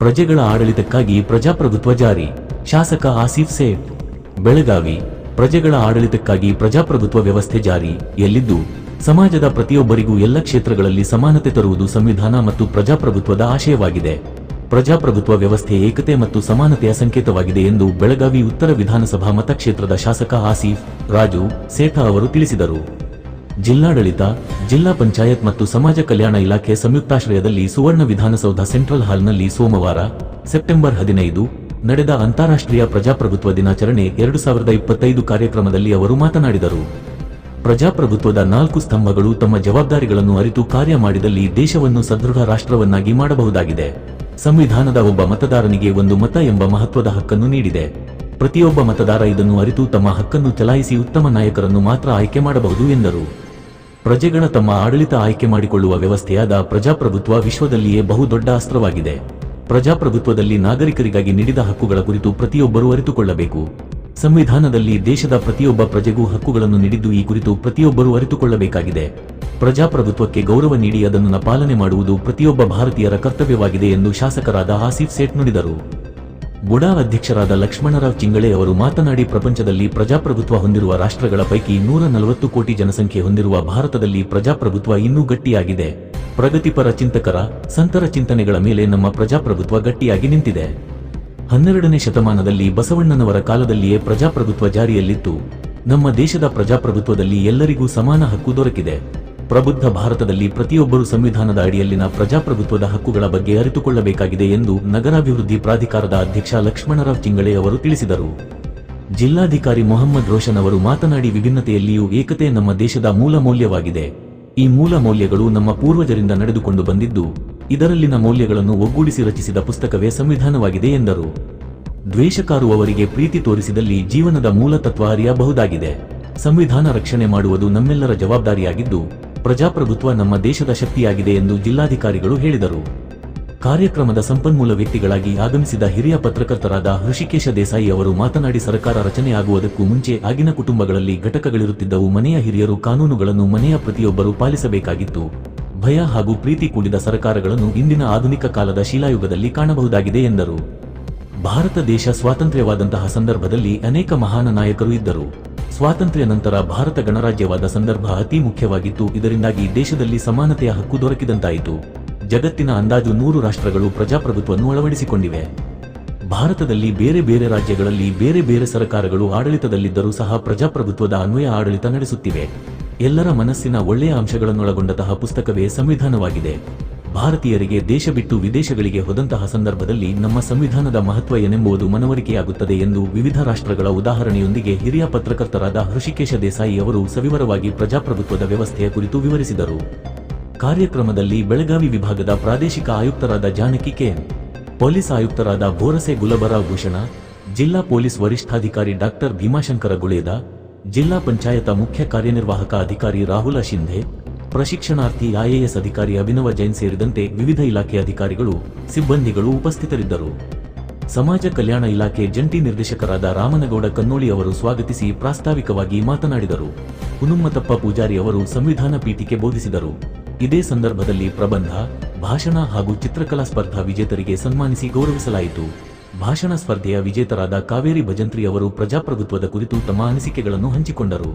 ಪ್ರಜೆಗಳ ಆಡಳಿತಕ್ಕಾಗಿ ಪ್ರಜಾಪ್ರಭುತ್ವ ಜಾರಿ ಶಾಸಕ ಆಸಿಫ್ ಸೇಫ್ ಬೆಳಗಾವಿ, ಪ್ರಜೆಗಳ ಆಡಳಿತಕ್ಕಾಗಿ ಪ್ರಜಾಪ್ರಭುತ್ವ ವ್ಯವಸ್ಥೆ ಜಾರಿ, ಎಲ್ಲಿದ್ದು ಸಮಾಜದ ಪ್ರತಿಯೊಬ್ಬರಿಗೂ ಎಲ್ಲ ಕ್ಷೇತ್ರಗಳಲ್ಲಿ ಸಮಾನತೆ ತರುವುದು ಸಂವಿಧಾನ ಮತ್ತು ಪ್ರಜಾಪ್ರಭುತ್ವದ ಆಶಯವಾಗಿದೆ. ಪ್ರಜಾಪ್ರಭುತ್ವ ವ್ಯವಸ್ಥೆ ಏಕತೆ ಮತ್ತು ಸಮಾನತೆಯ ಸಂಕೇತವಾಗಿದೆ ಎಂದು ಬೆಳಗಾವಿ ಉತ್ತರ ವಿಧಾನಸಭಾ ಮತಕ್ಷೇತ್ರದ ಶಾಸಕ ಆಸಿಫ್, ರಾಜು, ಸೇಠ ಅವರು ತಿಳಿಸಿದರು. ಜಿಲ್ಲಾಡಳಿತ ಜಿಲ್ಲಾ ಪಂಚಾಯತ್ ಮತ್ತು ಸಮಾಜ ಕಲ್ಯಾಣ ಇಲಾಖೆ ಸಂಯುಕ್ತಾಶ್ರಯದಲ್ಲಿ ಸುವರ್ಣ ವಿಧಾನಸೌಧ ಸೆಂಟ್ರಲ್ ಹಾಲ್ನಲ್ಲಿ ಸೋಮವಾರ, ಸೆಪ್ಟೆಂಬರ್ ಹದಿನೈದು, ನಡೆದ ಅಂತಾರಾಷ್ಟ್ರೀಯ ಪ್ರಜಾಪ್ರಭುತ್ವ ದಿನಾಚರಣೆ ಎರಡು ಸಾವಿರದ ಇಪ್ಪತ್ತೈದು ಕಾರ್ಯಕ್ರಮದಲ್ಲಿ ಅವರು ಮಾತನಾಡಿದರು. ಪ್ರಜಾಪ್ರಭುತ್ವದ ನಾಲ್ಕು ಸ್ತಂಭಗಳು ತಮ್ಮ ಜವಾಬ್ದಾರಿಗಳನ್ನು ಅರಿತು ಕಾರ್ಯ ಮಾಡಿದಲ್ಲಿ ದೇಶವನ್ನು ಸದೃಢ ರಾಷ್ಟ್ರವನ್ನಾಗಿ ಮಾಡಬಹುದಾಗಿದೆ. ಸಂವಿಧಾನದ ಒಬ್ಬ ಮತದಾರನಿಗೆ ಒಂದು ಮತ ಎಂಬ ಮಹತ್ವದ ಹಕ್ಕನ್ನು ನೀಡಿದೆ. ಪ್ರತಿಯೊಬ್ಬ ಮತದಾರ ಇದನ್ನು ಅರಿತು ತಮ್ಮ ಹಕ್ಕನ್ನು ಚಲಾಯಿಸಿ ಉತ್ತಮ ನಾಯಕರನ್ನು ಮಾತ್ರ ಆಯ್ಕೆ ಮಾಡಬಹುದು ಎಂದರು. ಪ್ರಜೆಗಳ ತಮ್ಮ ಆಡಳಿತ ಆಯ್ಕೆ ಮಾಡಿಕೊಳ್ಳುವ ವ್ಯವಸ್ಥೆಯಾದ ಪ್ರಜಾಪ್ರಭುತ್ವ ವಿಶ್ವದಲ್ಲಿಯೇ ಬಹುದೊಡ್ಡ ಅಸ್ತ್ರವಾಗಿದೆ. ಪ್ರಜಾಪ್ರಭುತ್ವದಲ್ಲಿ ನಾಗರಿಕರಿಗಾಗಿ ನೀಡಿದ ಹಕ್ಕುಗಳ ಕುರಿತು ಪ್ರತಿಯೊಬ್ಬರೂ ಅರಿತುಕೊಳ್ಳಬೇಕು. ಸಂವಿಧಾನದಲ್ಲಿ ದೇಶದ ಪ್ರತಿಯೊಬ್ಬ ಪ್ರಜೆಗೂ ಹಕ್ಕುಗಳನ್ನು ನೀಡಿದ್ದು ಈ ಕುರಿತು ಪ್ರತಿಯೊಬ್ಬರೂ ಅರಿತುಕೊಳ್ಳಬೇಕಾಗಿದೆ. ಪ್ರಜಾಪ್ರಭುತ್ವಕ್ಕೆ ಗೌರವ ನೀಡಿ ಅದನ್ನು ಪಾಲನೆ ಮಾಡುವುದು ಪ್ರತಿಯೊಬ್ಬ ಭಾರತೀಯರ ಕರ್ತವ್ಯವಾಗಿದೆ ಎಂದು ಶಾಸಕರಾದ ಆಸಿಫ್ ಸೇಠ್ ನುಡಿದರು. ಬುಡಾ ಅಧ್ಯಕ್ಷರಾದ ಲಕ್ಷ್ಮಣರಾವ್ ಚಿಂಗಳೆ ಅವರು ಮಾತನಾಡಿ, ಪ್ರಪಂಚದಲ್ಲಿ ಪ್ರಜಾಪ್ರಭುತ್ವ ಹೊಂದಿರುವ ರಾಷ್ಟ್ರಗಳ ಪೈಕಿ ನೂರ ನಲವತ್ತು ಕೋಟಿ ಜನಸಂಖ್ಯೆ ಹೊಂದಿರುವ ಭಾರತದಲ್ಲಿ ಪ್ರಜಾಪ್ರಭುತ್ವ ಇನ್ನೂ ಗಟ್ಟಿಯಾಗಿದೆ. ಪ್ರಗತಿಪರ ಚಿಂತಕರ, ಸಂತರ ಚಿಂತನೆಗಳ ಮೇಲೆ ನಮ್ಮ ಪ್ರಜಾಪ್ರಭುತ್ವ ಗಟ್ಟಿಯಾಗಿ ನಿಂತಿದೆ. ಹನ್ನೆರಡನೇ ಶತಮಾನದಲ್ಲಿ ಬಸವಣ್ಣನವರ ಕಾಲದಲ್ಲಿಯೇ ಪ್ರಜಾಪ್ರಭುತ್ವ ಜಾರಿಯಲ್ಲಿತ್ತು. ನಮ್ಮ ದೇಶದ ಪ್ರಜಾಪ್ರಭುತ್ವದಲ್ಲಿ ಎಲ್ಲರಿಗೂ ಸಮಾನ ಹಕ್ಕು ದೊರಕಿದೆ. ಪ್ರಬುದ್ಧ ಭಾರತದಲ್ಲಿ ಪ್ರತಿಯೊಬ್ಬರು ಸಂವಿಧಾನದ ಅಡಿಯಲ್ಲಿನ ಪ್ರಜಾಪ್ರಭುತ್ವದ ಹಕ್ಕುಗಳ ಬಗ್ಗೆ ಅರಿತುಕೊಳ್ಳಬೇಕಾಗಿದೆ ಎಂದು ನಗರಾಭಿವೃದ್ಧಿ ಪ್ರಾಧಿಕಾರದ ಅಧ್ಯಕ್ಷ ಲಕ್ಷ್ಮಣರಾವ್ ಚಿಂಗಳೆ ಅವರು ತಿಳಿಸಿದರು. ಜಿಲ್ಲಾಧಿಕಾರಿ ಮೊಹಮ್ಮದ್ ರೋಷನ್ ಅವರು ಮಾತನಾಡಿ, ವಿಭಿನ್ನತೆಯಲ್ಲಿಯೂ ಏಕತೆ ನಮ್ಮ ದೇಶದ ಮೂಲ ಮೌಲ್ಯವಾಗಿದೆ. ಈ ಮೂಲ ಮೌಲ್ಯಗಳು ನಮ್ಮ ಪೂರ್ವಜರಿಂದ ನಡೆದುಕೊಂಡು ಬಂದಿದ್ದು, ಇದರಲ್ಲಿನ ಮೌಲ್ಯಗಳನ್ನು ಒಗ್ಗೂಡಿಸಿ ರಚಿಸಿದ ಪುಸ್ತಕವೇ ಸಂವಿಧಾನವಾಗಿದೆ ಎಂದರು. ದ್ವೇಷಕಾರುವವರಿಗೆ ಪ್ರೀತಿ ತೋರಿಸಿದಲ್ಲಿ ಜೀವನದ ಮೂಲ ತತ್ವ ಅರಿಯಬಹುದಾಗಿದೆ. ಸಂವಿಧಾನ ರಕ್ಷಣೆ ಮಾಡುವುದು ನಮ್ಮೆಲ್ಲರ ಜವಾಬ್ದಾರಿಯಾಗಿದ್ದು ಪ್ರಜಾಪ್ರಭುತ್ವ ನಮ್ಮ ದೇಶದ ಶಕ್ತಿಯಾಗಿದೆ ಎಂದು ಜಿಲ್ಲಾಧಿಕಾರಿಗಳು ಹೇಳಿದರು. ಕಾರ್ಯಕ್ರಮದ ಸಂಪನ್ಮೂಲ ವ್ಯಕ್ತಿಗಳಾಗಿ ಆಗಮಿಸಿದ ಹಿರಿಯ ಪತ್ರಕರ್ತರಾದ ಹೃಷಿಕೇಶ ದೇಸಾಯಿ ಅವರು ಮಾತನಾಡಿ ಸರ್ಕಾರ ರಚನೆಯಾಗುವುದಕ್ಕೂ ಮುಂಚೆ ಆಗಿನ ಕುಟುಂಬಗಳಲ್ಲಿ ಘಟಕಗಳಿರುತ್ತಿದ್ದವು ಮನೆಯ ಹಿರಿಯರು ಕಾನೂನುಗಳನ್ನು ಮನೆಯ ಪ್ರತಿಯೊಬ್ಬರೂ ಪಾಲಿಸಬೇಕಾಗಿತ್ತು. ಭಯ ಹಾಗೂ ಪ್ರೀತಿ ಕೂಡಿದ ಸರ್ಕಾರಗಳನ್ನು ಇಂದಿನ ಆಧುನಿಕ ಕಾಲದ ಶಿಲಾಯುಗದಲ್ಲಿ ಕಾಣಬಹುದಾಗಿದೆ ಎಂದರು. ಭಾರತ ದೇಶ ಸ್ವಾತಂತ್ರ್ಯವಾದಂತಹ ಸಂದರ್ಭದಲ್ಲಿ ಅನೇಕ ಮಹಾನ ನಾಯಕರು ಇದ್ದರು. ಸ್ವಾತಂತ್ರ್ಯ ನಂತರ ಭಾರತ ಗಣರಾಜ್ಯವಾದ ಸಂದರ್ಭ ಅತಿ ಮುಖ್ಯವಾಗಿತ್ತು. ಇದರಿಂದಾಗಿ ದೇಶದಲ್ಲಿ ಸಮಾನತೆಯ ಹಕ್ಕು ದೊರಕಿದಂತಾಯಿತು. ಜಗತ್ತಿನ ಅಂದಾಜು ನೂರು ರಾಷ್ಟ್ರಗಳು ಪ್ರಜಾಪ್ರಭುತ್ವವನ್ನು ಅಳವಡಿಸಿಕೊಂಡಿವೆ. ಭಾರತದಲ್ಲಿ ಬೇರೆ ಬೇರೆ ರಾಜ್ಯಗಳಲ್ಲಿ ಬೇರೆ ಬೇರೆ ಸರ್ಕಾರಗಳು ಆಡಳಿತದಲ್ಲಿದ್ದರೂ ಸಹ ಪ್ರಜಾಪ್ರಭುತ್ವದ ಅನ್ವಯ ಆಡಳಿತ ನಡೆಸುತ್ತಿವೆ. ಎಲ್ಲರ ಮನಸ್ಸಿನ ಒಳ್ಳೆಯ ಅಂಶಗಳನ್ನೊಳಗೊಂಡಂತಹ ಪುಸ್ತಕವೇ ಸಂವಿಧಾನವಾಗಿದೆ. ಭಾರತೀಯರಿಗೆ ದೇಶ ಬಿಟ್ಟು ವಿದೇಶಗಳಿಗೆ ಹೋದಂತಹ ಸಂದರ್ಭದಲ್ಲಿ ನಮ್ಮ ಸಂವಿಧಾನದ ಮಹತ್ವ ಏನೆಂಬುದು ಮನವರಿಕೆಯಾಗುತ್ತದೆ ಎಂದು ವಿವಿಧ ರಾಷ್ಟ್ರಗಳ ಉದಾಹರಣೆಯೊಂದಿಗೆ ಹಿರಿಯ ಪತ್ರಕರ್ತರಾದ ಹೃಷಿಕೇಶ ದೇಸಾಯಿ ಅವರು ಸವಿವರವಾಗಿ ಪ್ರಜಾಪ್ರಭುತ್ವದ ವ್ಯವಸ್ಥೆಯ ಕುರಿತು ವಿವರಿಸಿದರು. ಕಾರ್ಯಕ್ರಮದಲ್ಲಿ ಬೆಳಗಾವಿ ವಿಭಾಗದ ಪ್ರಾದೇಶಿಕ ಆಯುಕ್ತರಾದ ಜಾನಕಿ ಕೆ ಪೊಲೀಸ್ ಆಯುಕ್ತರಾದ ಬೋರಸೆ ಗುಲಬರಾವ್ ಭೂಷಣ, ಜಿಲ್ಲಾ ಪೊಲೀಸ್ ವರಿಷ್ಠಾಧಿಕಾರಿ ಡಾಕ್ಟರ್ ಭೀಮಾಶಂಕರ ಗುಳೇದ, ಜಿಲ್ಲಾ ಪಂಚಾಯತ ಮುಖ್ಯ ಕಾರ್ಯನಿರ್ವಾಹಕ ಅಧಿಕಾರಿ ರಾಹುಲ ಶಿಂಧೆ ಪ್ರಶಿಕ್ಷಣಾರ್ಥಿ ಐಎಎಸ್ ಅಧಿಕಾರಿ ಅಭಿನವ ಜೈನ್ ಸೇರಿದಂತೆ ವಿವಿಧ ಇಲಾಖೆ ಅಧಿಕಾರಿಗಳು, ಸಿಬ್ಬಂದಿಗಳು ಉಪಸ್ಥಿತರಿದ್ದರು. ಸಮಾಜ ಕಲ್ಯಾಣ ಇಲಾಖೆ ಜಂಟಿ ನಿರ್ದೇಶಕರಾದ ರಾಮನಗೌಡ ಕನ್ನೋಳಿ ಅವರು ಸ್ವಾಗತಿಸಿ ಪ್ರಾಸ್ತಾವಿಕವಾಗಿ ಮಾತನಾಡಿದರು. ಹುನುಮತಪ್ಪ ಪೂಜಾರಿ ಅವರು ಸಂವಿಧಾನ ಪೀಠಿಕೆ ಬೋಧಿಸಿದರು. ಇದೇ ಸಂದರ್ಭದಲ್ಲಿ ಪ್ರಬಂಧ, ಭಾಷಣ ಹಾಗೂ ಚಿತ್ರಕಲಾ ಸ್ಪರ್ಧಾ ವಿಜೇತರಿಗೆ ಸನ್ಮಾನಿಸಿ ಗೌರವಿಸಲಾಯಿತು. ಭಾಷಣ ಸ್ಪರ್ಧೆಯ ವಿಜೇತರಾದ ಕಾವೇರಿ ಭಜಂತ್ರಿ ಅವರು ಪ್ರಜಾಪ್ರಭುತ್ವದ ಕುರಿತು ತಮ್ಮ ಅನಿಸಿಕೆಗಳನ್ನು ಹಂಚಿಕೊಂಡರು.